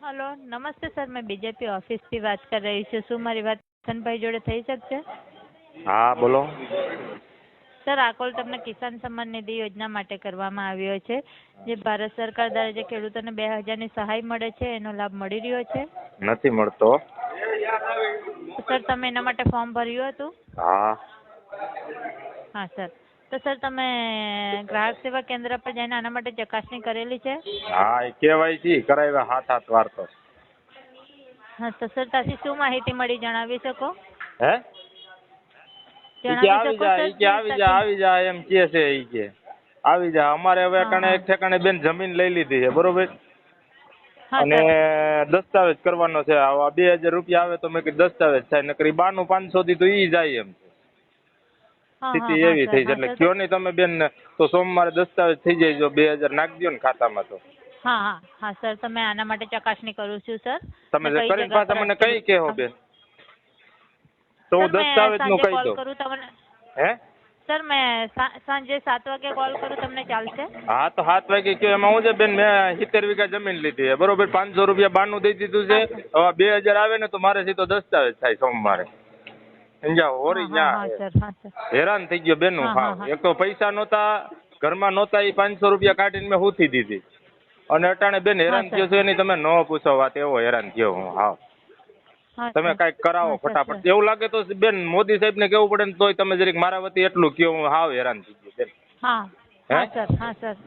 Hello નમસ્તે sir મેં BJP ઓફિસથી વાત કરી રહી છું. શું મારી વાત કિશનભાઈ જોડે થઈ શકશે? હા બોલો. સર આ કોલ તમને કિસાન સન્માન નિધિ યોજના માટે કરવામાં આવ્યો છે જે ભારત સરકાર દ્વારા જે ખેડૂતોને બે હજારની સહાય મળે છે એનો લાભ મળી રહ્યો છે? નથી મળતો. સર તમે એના માટે ફોર્મ ભર્યું હતું? હા. હા સર. તો સર તમે ગ્રાહક સેવા કેન્દ્ર પર જઈને આના માટે ચકાસણી કરેલી છે? હા એ કેવાયસી કરાવ્યા હાથ હાથ વાર તો હા તો સર ત્યાંથી શું માહિતી મળી જણાવી શકો? હે? ઈ કે આવી જા કે આવી જા આવી જા એમ કે છે ઈ કે. આવી જા અમારે હવે કણે એક ઠેકાણે બેન જમીન લઈ લીધી છે બરોબર? અને દસ્તાવેજ કરવાનો છે. આવા બે હજાર રૂપિયા આવે તો મેં કીધું દસ્તાવેજ થાય નકરી બાર બાનું પાંચસો થી તો ઈ જાય એમ. છે સ્થિતિ એવી થઈ છે. એટલે કયો નહીં તમે બેન તો સોમવારે દસ્તાવેજ થઈ જાય જો બે હજાર નાખી દો ને ખાતામાં તો. હા હા હા સર તમે આના માટે ચકાસણી કરું છું સર. તમે કરીને પાછા મને કઈ કહો બેન? તો હું દસ્તાવેજનું કહી દઉં. કરું તમને. હે? સર મેં સાંજે સાત વાગે કોલ કરું તમને ચાલશે? હા તો સાત વાગે કયો? એમાં હું છે બેન મેં સિત્તેર વીઘા જમીન લીધી બરોબર પાંચસો રૂપિયા બાનું દઈ દીધું છે. હવે બે હજાર આવે ને તો મારે સીધો દસ્તાવેજ થાય સોમવારે. હા, હા, ન્યા હેરાન થઈ ગયો બેન હા. એક તો પૈસા નહોતા ઘરમાં નહોતા એ પાંચસો રૂપિયા કાઢીને મેં હુથી દીધી. અને અટાણે બેન હેરાન થયો છે એની તમે ન પૂછો વાત એવો હેરાન થયો હું હા, તમે કંઈક કરાવો ફટાફટ. એવું લાગે તો બેન મોદી સાહેબ ને કેવું પડે ને તોય તમે જરીક મારા વતી એટલું કયો હું હાવ હેરાન થઈ ગયો બેન. હા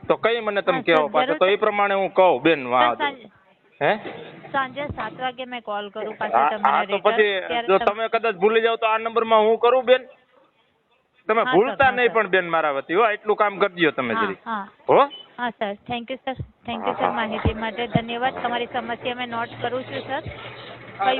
તો કઈ મને તમે હા, પાછો? તો એ પ્રમાણે હું કહું બેન હા હે? સાંજે સાત વાગે મેં કોલ કરું પાછું તમને તો પછી જો તમે- કદાચ ભૂલી જાવ તો આ નંબરમાં હું કરું બેન? તમે ભૂલતા નહીં પણ બેન મારા વતી હો એટલું કામ કરજો તમે જરી. હો. હા? Sir thank you sir thank you sir માહિતી માટે. ધન્યવાદ. તમારી સમસ્યા મેં નોટ કરું છું સર. કઈ